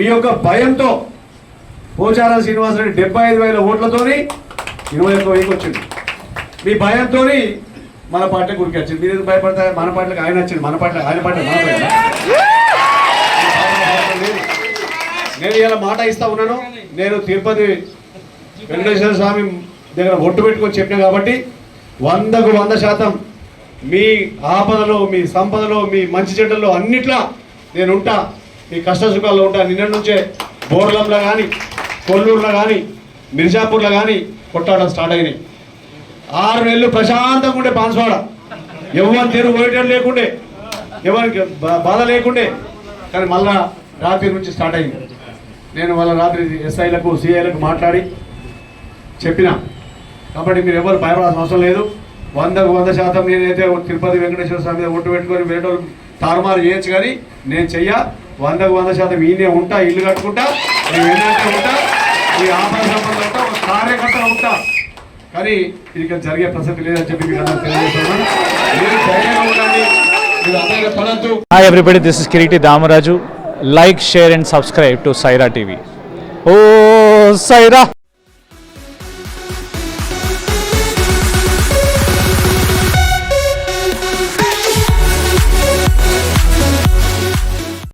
మీ యొక్క భయంతో పోచారం శ్రీనివాసరెడ్డి డెబ్బై ఐదు వేల ఓట్లతోని ఇరవై ఒక్క వెయ్యికి వచ్చింది. మీ భయంతో మన పార్టీ గురికి వచ్చింది. మీరు ఎందుకు భయపడతారు? మన పాటలకు ఆయన వచ్చింది మన పాటలకు ఆయన పాటలు మన నేను ఇలా మాట ఇస్తా ఉన్నాను. నేను తిరుపతి వెంకటేశ్వర స్వామి దగ్గర ఒట్టు పెట్టుకొని చెప్పినా కాబట్టి వందకు వంద శాతం మీ ఆపదలో మీ సంపదలో మీ మంచి చెడ్డల్లో అన్నిట్లా నేను ఈ కష్ట సుఖాల్లో ఉంటా. నిన్న నుంచే బోర్లంలో కానీ కొల్లూరులో కానీ మిర్జాపూర్లో కానీ కొట్టాడడం స్టార్ట్ అయినాయి. ఆరు నెలలు ప్రశాంతంగా ఉండే పాన్స్వాడ ఎవరి తీరు పోయేటట్టు లేకుండే ఎవరికి బా- బాధ లేకుండే. కానీ మళ్ళా రాత్రి నుంచి స్టార్ట్ అయింది. నేను వాళ్ళ రాత్రి ఎస్ఐలకు సిఐలకు మాట్లాడి చెప్పిన. కాబట్టి మీరు ఎవరు భయపడాల్సిన అవసరం లేదు. వందకు వంద శాతం నేనైతే తిరుపతి వెంకటేశ్వర స్వామి మీద ఒట్టు పెట్టుకొని వేరే వాళ్ళు తారుమారు చేయొచ్చు కానీ నేను చెయ్య వందకు వంద శాతం ఈయనే ఉంటా ఇల్లు కట్టుకుంటా నేను ఏంటంటే ఉంటా ఈ ఆహార సంబంధం ఉంటా ఒక కార్యకర్త ఉంటా కానీ ఇది ఇక్కడ జరిగే ప్రసక్తి లేదని చెప్పి మీకు అందరికీ తెలియజేస్తున్నాను మీరు ధైర్యంగా ఉండండి మీరు అందరికీ పడద్దు Hi everybody, this is Kiriti Damaraju. Like, share and subscribe to Saira TV. Oh, Saira!